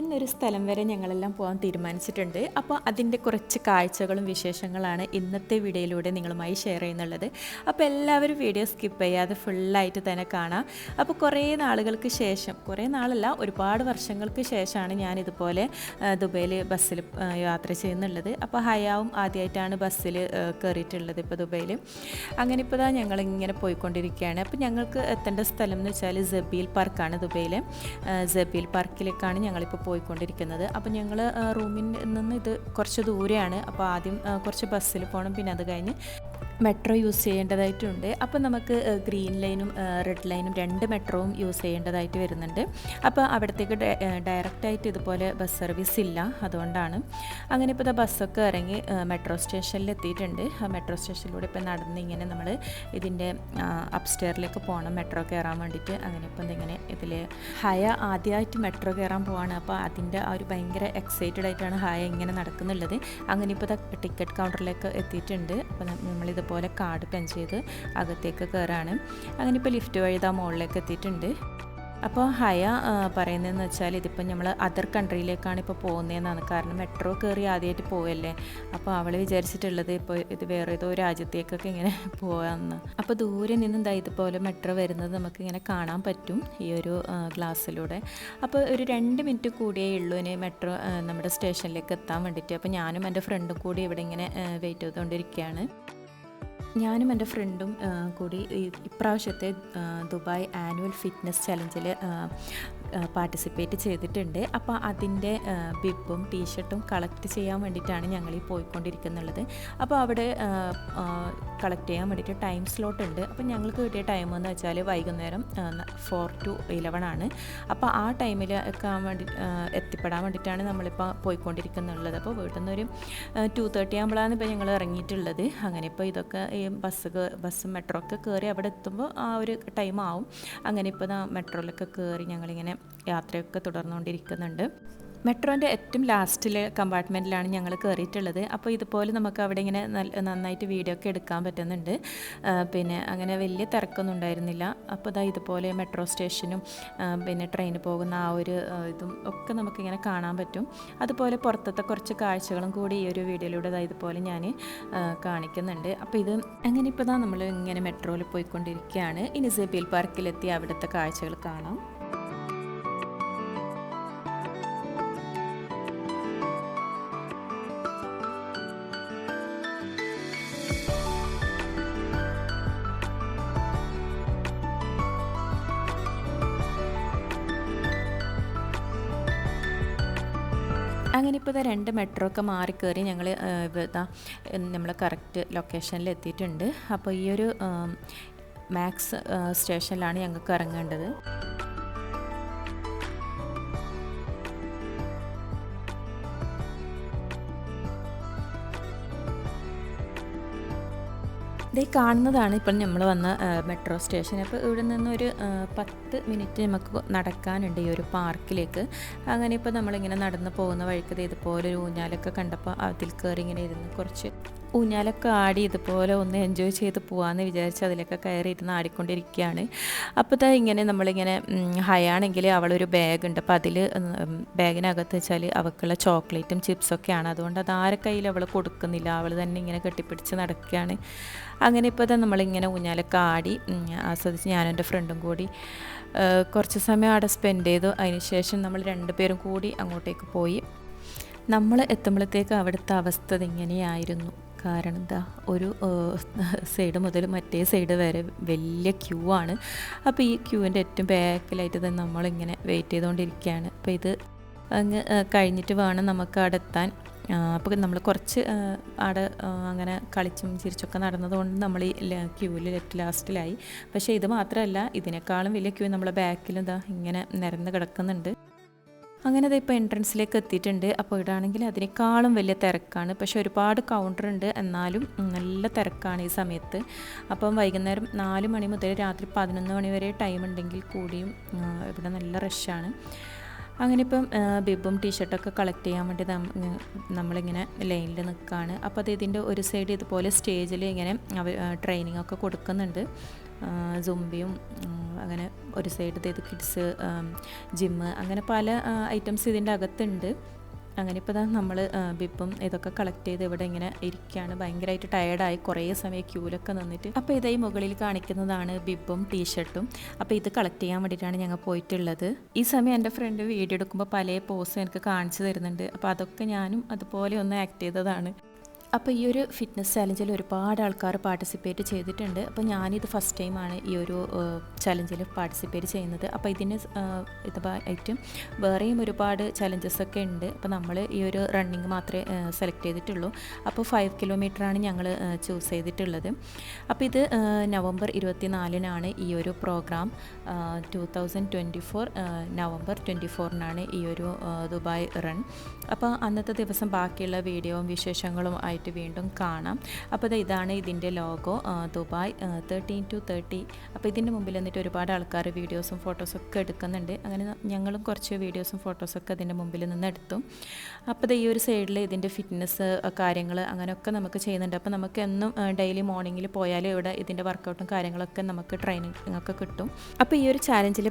ഇന്നൊരു സ്ഥലം വരെ ഞങ്ങളെല്ലാം പോകാൻ തീരുമാനിച്ചിട്ടുണ്ട്. അപ്പോൾ അതിന്റെ കുറച്ച് കാഴ്ചകളും വിശേഷങ്ങളാണ് ഇന്നത്തെ വീഡിയോയിലൂടെ നിങ്ങളുമായി ഷെയർ ചെയ്യുന്നുള്ളത്. അപ്പോൾ എല്ലാവരും വീഡിയോ സ്കിപ്പ് ചെയ്യാതെ ഫുള്ളായിട്ട് തന്നെ കാണാം. അപ്പോൾ കുറേ നാളുകൾക്ക് ശേഷം കുറേ നാളല്ല ഒരുപാട് വർഷങ്ങൾക്ക് ശേഷമാണ് ഞാൻ ഇതുപോലെ ദുബൈയിൽ ബസ്സിൽ യാത്ര ചെയ്യുന്നുള്ളത്. അപ്പോൾ ഹയാവും ആദ്യമായിട്ടാണ് ബസ്സിൽ കയറിയിട്ടുള്ളത് ഇപ്പോൾ ദുബൈയിൽ അങ്ങനെ ഇപ്പോൾ ഇതാ ഞങ്ങളിങ്ങനെ പോയിക്കൊണ്ടിരിക്കുകയാണ്. അപ്പോൾ ഞങ്ങൾക്ക് എത്തേണ്ട സ്ഥലം എന്ന് വെച്ചാൽ ജബീൽ പാർക്കാണ് ദുബൈയിലെ. ജബീൽ പാർക്കിലേക്കാണ് ഞങ്ങളിപ്പോൾ പോയിക്കൊണ്ടിരിക്കുന്നത്. അപ്പോൾ ഞങ്ങൾ റൂമിൽ നിന്ന് ഇത് കുറച്ച് ദൂരെയാണ്. അപ്പോൾ ആദ്യം കുറച്ച് ബസ്സിൽ പോകണം പിന്നെ അത് കഴിഞ്ഞ് മെട്രോ യൂസ് ചെയ്യേണ്ടതായിട്ടുണ്ട്. അപ്പോൾ നമുക്ക് ഗ്രീൻ ലൈനും റെഡ് ലൈനും രണ്ട് മെട്രോവും യൂസ് ചെയ്യേണ്ടതായിട്ട് വരുന്നുണ്ട്. അപ്പോൾ അവിടത്തേക്ക് ഡയറക്റ്റായിട്ട് ഇതുപോലെ ബസ് സർവീസ് ഇല്ല അതുകൊണ്ടാണ്. അങ്ങനെ ഇപ്പോൾ ബസ്സൊക്കെ ഇറങ്ങി മെട്രോ സ്റ്റേഷനിൽ എത്തിയിട്ടുണ്ട്. ആ മെട്രോ സ്റ്റേഷനിലൂടെ ഇപ്പോൾ നടന്ന് ഇങ്ങനെ നമ്മൾ ഇതിന്റെ അപ്സ്റ്റെയറിലേക്ക് പോകണം മെട്രോ കയറാൻ വേണ്ടിയിട്ട്. അങ്ങനെ ഇപ്പം ഇങ്ങനെ ഇതിൽ ഹായ ആദ്യമായിട്ട് മെട്രോ കയറാൻ പോവാണ്. അപ്പോൾ അതിന്റെ ആ ഒരു ഭയങ്കര എക്സൈറ്റഡ് ആയിട്ടാണ് ഹായ ഇങ്ങനെ നടക്കുന്നുള്ളത്. അങ്ങനെ ഇപ്പോൾ ടിക്കറ്റ് കൗണ്ടറിലേക്ക് എത്തിയിട്ടുണ്ട്. അപ്പോൾ നമ്മളിതുപോലെ കാർഡ് പെൻ ചെയ്ത് അകത്തേക്ക് കയറാണ് അങ്ങനെ ഇപ്പോൾ ലിഫ്റ്റ് വഴി ഇതാ മുകളിലേക്ക് എത്തിയിട്ടുണ്ട്. അപ്പോൾ ഹയ പറയുന്നതെന്ന് വെച്ചാൽ ഇതിപ്പോൾ നമ്മൾ അതർ കൺട്രിയിലേക്കാണ് ഇപ്പോൾ പോകുന്നതെന്നാണ്. കാരണം മെട്രോ കയറി ആദ്യമായിട്ട് പോവല്ലേ? അപ്പോൾ അവൾ വിചാരിച്ചിട്ടുള്ളത് ഇപ്പോൾ ഇത് വേറെ ഏതോ രാജ്യത്തേക്കൊക്കെ ഇങ്ങനെ പോകാമെന്ന് അപ്പോൾ ദൂരെ നിന്ന് ദാ ഇതുപോലെ മെട്രോ വരുന്നത് നമുക്ക് ഇങ്ങനെ കാണാൻ പറ്റും ഈ ഒരു ഗ്ലാസ്സിലൂടെ അപ്പോൾ ഒരു രണ്ട് മിനിറ്റ് കൂടിയേ ഉള്ളൂ ഇനി മെട്രോ നമ്മുടെ സ്റ്റേഷനിലേക്ക് എത്താൻ വേണ്ടിയിട്ട്. അപ്പോൾ ഞാനും എന്റെ ഫ്രണ്ടും കൂടി ഇവിടെ ഇങ്ങനെ വെയിറ്റ് ചെയ്തുകൊണ്ടിരിക്കുകയാണ് ഞാനും എന്റെ ഫ്രണ്ടും കൂടി ഇപ്രാവശ്യത്തെ ദുബായ് ആനുവൽ ഫിറ്റ്നസ് ചലഞ്ചിൽ പാർട്ടിസിപ്പേറ്റ് ചെയ്തിട്ടുണ്ട്. അപ്പോൾ അതിന്റെ ബിബും ടീഷർട്ടും കളക്ട് ചെയ്യാൻ വേണ്ടിയിട്ടാണ് ഞങ്ങൾ ഈ പോയിക്കൊണ്ടിരിക്കുന്നുള്ളത്. അപ്പോൾ അവിടെ കളക്ട് ചെയ്യാൻ വേണ്ടിയിട്ട് ടൈം സ്ലോട്ട് ഉണ്ട്. അപ്പോൾ ഞങ്ങൾക്ക് കിട്ടിയ ടൈം എന്ന് വെച്ചാൽ വൈകുന്നേരം ഫോർ ടു ഇലവൺ ആണ്. അപ്പോൾ ആ ടൈമിൽ ഒക്കെ വേണ്ടി എത്തിപ്പെടാൻ വേണ്ടിയിട്ടാണ് നമ്മളിപ്പോൾ പോയിക്കൊണ്ടിരിക്കുന്നുള്ളത്. അപ്പോൾ വീട്ടിൽ നിന്ന് ഒരു ടു തേർട്ടി ആകുമ്പോഴാണ് ഇപ്പോൾ ഞങ്ങൾ ഇറങ്ങിയിട്ടുള്ളത്. അങ്ങനെ ഇപ്പോൾ ഇതൊക്കെ ഈ ബസ് ബസ് മെട്രോ ഒക്കെ കയറി അവിടെ എത്തുമ്പോൾ ആ ഒരു ടൈം ആവും. അങ്ങനെ ഇപ്പോൾ മെട്രോയിലൊക്കെ കയറി ഞങ്ങളിങ്ങനെ യാത്രയൊക്കെ തുടർന്നുകൊണ്ടിരിക്കുന്നുണ്ട്. മെട്രോന്റെ ഏറ്റവും ലാസ്റ്റിലെ കമ്പാർട്ട്മെന്റിലാണ് ഞങ്ങൾ കയറിയിട്ടുള്ളത്. അപ്പോൾ ഇതുപോലെ നമുക്ക് അവിടെ ഇങ്ങനെ നന്നായിട്ട് വീഡിയോ ഒക്കെ എടുക്കാൻ പറ്റുന്നുണ്ട്. പിന്നെ അങ്ങനെ വലിയ തിരക്കൊന്നും ഉണ്ടായിരുന്നില്ല. അപ്പോൾ ഇതാ ഇതുപോലെ മെട്രോ സ്റ്റേഷനും പിന്നെ ട്രെയിൻ പോകുന്ന ആ ഒരു ഇതും ഒക്കെ നമുക്കിങ്ങനെ കാണാൻ പറ്റും. അതുപോലെ പുറത്തത്തെ കുറച്ച് കാഴ്ചകളും കൂടി ഈ ഒരു വീഡിയോയിലൂടെ ദാ ഇതുപോലെ ഞാൻ കാണിക്കുന്നുണ്ട്. അപ്പോൾ ഇത് അങ്ങനെ ഇപ്പോൾ നമ്മൾ ഇങ്ങനെ മെട്രോയിൽ പോയിക്കൊണ്ടിരിക്കുകയാണ്. ഇനി സെബിൽ പാർക്കിലെത്തി അവിടുത്തെ കാഴ്ചകൾ കാണാം. അങ്ങനെ ഇപ്പോൾ ഇതാ രണ്ട് മെട്രോ ഒക്കെ മാറി കയറി ഞങ്ങൾ ഇതാ നമ്മൾ കറക്റ്റ് ലൊക്കേഷനിൽ എത്തിയിട്ടുണ്ട്. അപ്പോൾ ഈ ഒരു മാക്സ് സ്റ്റേഷനിലാണ് ഞങ്ങൾക്ക് ഇറങ്ങേണ്ടത്. ഇത് കാണുന്നതാണ് ഇപ്പം നമ്മൾ വന്ന മെട്രോ സ്റ്റേഷൻ അപ്പോൾ ഇവിടെ നിന്നൊരു പത്ത് മിനിറ്റ് നമുക്ക് നടക്കാനുണ്ട് ഈ ഒരു പാർക്കിലേക്ക്. അങ്ങനെ ഇപ്പോൾ നമ്മളിങ്ങനെ നടന്ന് പോകുന്ന വഴിക്ക് ഇതുപോലെ ഒരു ഊഞ്ഞാലൊക്കെ കണ്ടപ്പോൾ അതിൽ കയറി ഇങ്ങനെ ഇരുന്ന് കുറച്ച് ഊഞ്ഞാലൊക്കെ ആടി ഇതുപോലെ ഒന്ന് എൻജോയ് ചെയ്ത് പോകാമെന്ന് വിചാരിച്ച് അതിലൊക്കെ കയറി ഇരുന്ന് ആടിക്കൊണ്ടിരിക്കുകയാണ്. അപ്പോൾ ഇതാ ഇങ്ങനെ നമ്മളിങ്ങനെ ഹയാണെങ്കിൽ അവളൊരു ബാഗ് ഉണ്ട് അപ്പോൾ അതിൽ ബാഗിനകത്ത് വെച്ചാൽ അവൾക്കുള്ള ചോക്ലേറ്റും ചിപ്സൊക്കെയാണ്. അതുകൊണ്ട് അത് ആരെ കയ്യിൽ അവൾ കൊടുക്കുന്നില്ല. അവൾ തന്നെ ഇങ്ങനെ കെട്ടിപ്പിടിച്ച് നടക്കുകയാണ്. അങ്ങനെ ഇപ്പോൾ തന്നെ നമ്മളിങ്ങനെ ഊഞ്ഞാലൊക്കെ ആടി ആസ്വദിച്ച് ഞാനും എന്റെ ഫ്രണ്ടും കൂടി കുറച്ച് സമയം അവിടെ സ്പെൻഡ് ചെയ്തു. അതിനുശേഷം നമ്മൾ രണ്ടുപേരും കൂടി അങ്ങോട്ടേക്ക് പോയി. നമ്മൾ എത്തുമ്പോഴത്തേക്ക് അവിടുത്തെ അവസ്ഥ ഇങ്ങനെയായിരുന്നു. കാരണം എന്താ ഒരു സൈഡ് മുതൽ മറ്റേ സൈഡ് വരെ വലിയ ക്യൂ ആണ്. അപ്പോൾ ഈ ക്യൂവിന്റെ ഏറ്റവും ബാക്കിലായിട്ട് തന്നെ നമ്മളിങ്ങനെ വെയിറ്റ് ചെയ്തുകൊണ്ടിരിക്കുകയാണ് അപ്പോൾ ഇത് അങ്ങ് കഴിഞ്ഞിട്ട് വേണം നമുക്ക് അവിടെ എത്താൻ. അപ്പോൾ നമ്മൾ കുറച്ച് അവിടെ അങ്ങനെ കളിച്ചും ചിരിച്ചൊക്കെ നടന്നതുകൊണ്ട് നമ്മൾ ഈ ക്യൂവിൽ ലാസ്റ്റിലായി. പക്ഷേ ഇത് മാത്രമല്ല ഇതിനേക്കാളും വലിയ ക്യൂ നമ്മളെ ബാക്കിൽ എന്താ ഇങ്ങനെ നിരന്ന് കിടക്കുന്നുണ്ട്. അങ്ങനെ അതിപ്പോൾ എൻട്രൻസിലേക്ക് എത്തിയിട്ടുണ്ട്. അപ്പോൾ ഇടാണെങ്കിൽ അതിനേക്കാളും വലിയ തിരക്കാണ്. പക്ഷേ ഒരുപാട് കൗണ്ടർ ഉണ്ട്. എന്നാലും നല്ല തിരക്കാണ് ഈ സമയത്ത്. അപ്പം വൈകുന്നേരം നാല് മണി മുതൽ രാത്രി പതിനൊന്ന് മണി വരെ ടൈം ഉണ്ടെങ്കിൽ കൂടിയും ഇവിടെ നല്ല റഷാണ് അങ്ങനെ ഇപ്പം ബിബും ടീഷർട്ടൊക്കെ കളക്ട് ചെയ്യാൻ വേണ്ടി നമ്മളിങ്ങനെ ലൈനിൽ നിൽക്കുകയാണ് അപ്പോൾ അത് ഇതിന്റെ ഒരു സൈഡ് ഇതുപോലെ സ്റ്റേജിൽ ഇങ്ങനെ ട്രെയിനിങ് ഒക്കെ കൊടുക്കുന്നുണ്ട്. സുംബിയും അങ്ങനെ ഒരു സൈഡ് ഇത് കിഡ്സ് ജിമ്മ് അങ്ങനെ പല ഐറ്റംസ് ഇതിന്റെ അകത്തുണ്ട്. അങ്ങനെ ഇപ്പോൾ നമ്മൾ ബിപ്പും ഇതൊക്കെ കളക്ട് ചെയ്ത് ഇവിടെ ഇങ്ങനെ ഇരിക്കുകയാണ് ഭയങ്കരമായിട്ട് ടയർഡായി കുറേ സമയം ക്യൂലൊക്കെ നിന്നിട്ട്. അപ്പോൾ ഇതായി മുകളിൽ കാണിക്കുന്നതാണ് ബിപ്പും ടീഷർട്ടും അപ്പോൾ ഇത് കളക്ട് ചെയ്യാൻ വേണ്ടിയിട്ടാണ് ഞങ്ങൾ പോയിട്ടുള്ളത്. ഈ സമയം എന്റെ ഫ്രണ്ട് വീഡിയോ എടുക്കുമ്പോൾ പല പോസ് എനിക്ക് കാണിച്ചു തരുന്നുണ്ട്. അപ്പോൾ അതൊക്കെ ഞാനും അതുപോലെ ഒന്ന് ആക്ട് ചെയ്തതാണ്. അപ്പോൾ ഈ ഒരു ഫിറ്റ്നസ് ചലഞ്ചിൽ ഒരുപാട് ആൾക്കാർ പാർട്ടിസിപ്പേറ്റ് ചെയ്തിട്ടുണ്ട്. അപ്പോൾ ഞാനിത് ഫസ്റ്റ് ടൈമാണ് ഈ ഒരു ചലഞ്ചിൽ പാർട്ടിസിപ്പേറ്റ് ചെയ്യുന്നത്. അപ്പോൾ ഇതിന് ഇതായിട്ടും വേറെയും ഒരുപാട് ചലഞ്ചസ് ഒക്കെ ഉണ്ട്. അപ്പോൾ നമ്മൾ ഈ ഒരു റണ്ണിങ് മാത്രമേ സെലക്ട് ചെയ്തിട്ടുള്ളൂ. അപ്പോൾ ഫൈവ് കിലോമീറ്ററാണ് ഞങ്ങൾ ചൂസ് ചെയ്തിട്ടുള്ളത്. അപ്പോൾ ഇത് നവംബർ ഇരുപത്തി നാലിനാണ് ഈ ഒരു program two thousand twenty four November twenty ഫോറിനാണ് ഈ ഒരു ദുബായ് റൺ അപ്പോൾ അന്നത്തെ ദിവസം ബാക്കിയുള്ള വീഡിയോയും വിശേഷങ്ങളും ആയിട്ട് വീണ്ടും കാണാം. അപ്പോൾ ഇതാണ് ഇതിന്റെ logo Dubai thirteen two thirty അപ്പോൾ ഇതിന്റെ മുമ്പിൽ എന്നിട്ട് ഒരുപാട് ആൾക്കാർ വീഡിയോസും ഫോട്ടോസും ഒക്കെ എടുക്കുന്നുണ്ട്. അങ്ങനെ ഞങ്ങളും കുറച്ച് വീഡിയോസും ഫോട്ടോസൊക്കെ അതിന്റെ മുമ്പിൽ നിന്ന് എടുത്തു. അപ്പോൾ ഈ ഒരു സൈഡിൽ ഇതിന്റെ ഫിറ്റ്നസ് കാര്യങ്ങൾ അങ്ങനെയൊക്കെ നമുക്ക് ചെയ്യുന്നുണ്ട്. അപ്പോൾ നമുക്ക് എന്നും ഡെയിലി മോർണിംഗിൽ പോയാൽ ഇവിടെ ഇതിന്റെ വർക്കൗട്ടും കാര്യങ്ങളൊക്കെ നമുക്ക് ട്രെയിനിങ് ഒക്കെ കിട്ടും. അപ്പോൾ ഈ ഒരു ചാലഞ്ചിൽ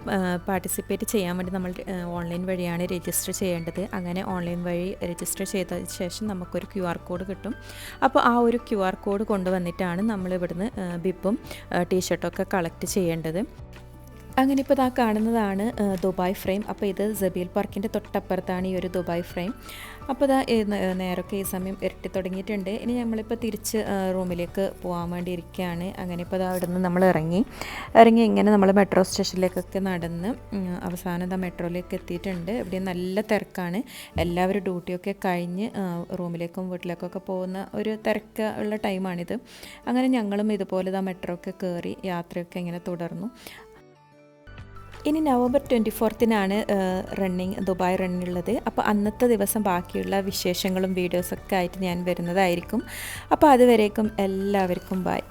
പാർട്ടിസിപ്പേറ്റ് ചെയ്യാൻ വേണ്ടി നമ്മൾ ഓൺലൈൻ വഴിയാണ് രജിസ്റ്റർ ചെയ്യേണ്ടത്. അങ്ങനെ ഓൺലൈൻ വഴി രജിസ്റ്റർ ചെയ്ത ശേഷം നമുക്കൊരു ക്യു ആർ കോഡ് കിട്ടും. അപ്പോൾ ആ ഒരു ക്യു ആർ കോഡ് കൊണ്ടുവന്നിട്ടാണ് നമ്മൾ ഇവിടുന്ന് ബിബും ടീഷർട്ടൊക്കെ കളക്ട് ചെയ്യേണ്ടത്. അങ്ങനെ ഇപ്പോൾ ഇതാ കാണുന്നതാണ് ദുബായ് ഫ്രെയിം. അപ്പോൾ ഇത് ജബീൽ പാർക്കിന്റെ തൊട്ടപ്പുറത്താണ് ഈ ഒരു ദുബായ് ഫ്രെയിം. അപ്പോൾ ഇതാ നേരൊക്കെ ഈ സമയം ഇരട്ടി തുടങ്ങിയിട്ടുണ്ട്. ഇനി നമ്മളിപ്പോൾ തിരിച്ച് റൂമിലേക്ക് പോകാൻ വേണ്ടി ഇരിക്കുകയാണ് അങ്ങനെ ഇപ്പോൾ ഇതാ അവിടെ നിന്ന് നമ്മൾ ഇറങ്ങി. ഇറങ്ങി ഇങ്ങനെ നമ്മൾ മെട്രോ സ്റ്റേഷനിലേക്കൊക്കെ നടന്ന് അവസാനം ഇതാ മെട്രോയിലേക്ക് എത്തിയിട്ടുണ്ട്. ഇവിടെ നല്ല തിരക്കാണ്. എല്ലാവരും ഡ്യൂട്ടിയൊക്കെ കഴിഞ്ഞ് റൂമിലേക്കും വീട്ടിലേക്കൊക്കെ പോകുന്ന ഒരു തിരക്ക് ഉള്ള ടൈമാണിത്. അങ്ങനെ ഞങ്ങളും ഇതുപോലെ ഇതാ മെട്രോ ഒക്കെ കയറി യാത്രയൊക്കെ ഇങ്ങനെ തുടർന്നു. ഇനി നവംബർ ട്വന്റി ഫോർത്തിനാണ് റണ്ണിങ് ദുബായ് റണ്ണിനുള്ളത് അപ്പോൾ അന്നത്തെ ദിവസം ബാക്കിയുള്ള വിശേഷങ്ങളും വീഡിയോസൊക്കെ ആയിട്ട് ഞാൻ വരുന്നതായിരിക്കും. അപ്പോൾ അതുവരേക്കും എല്ലാവർക്കും ബൈ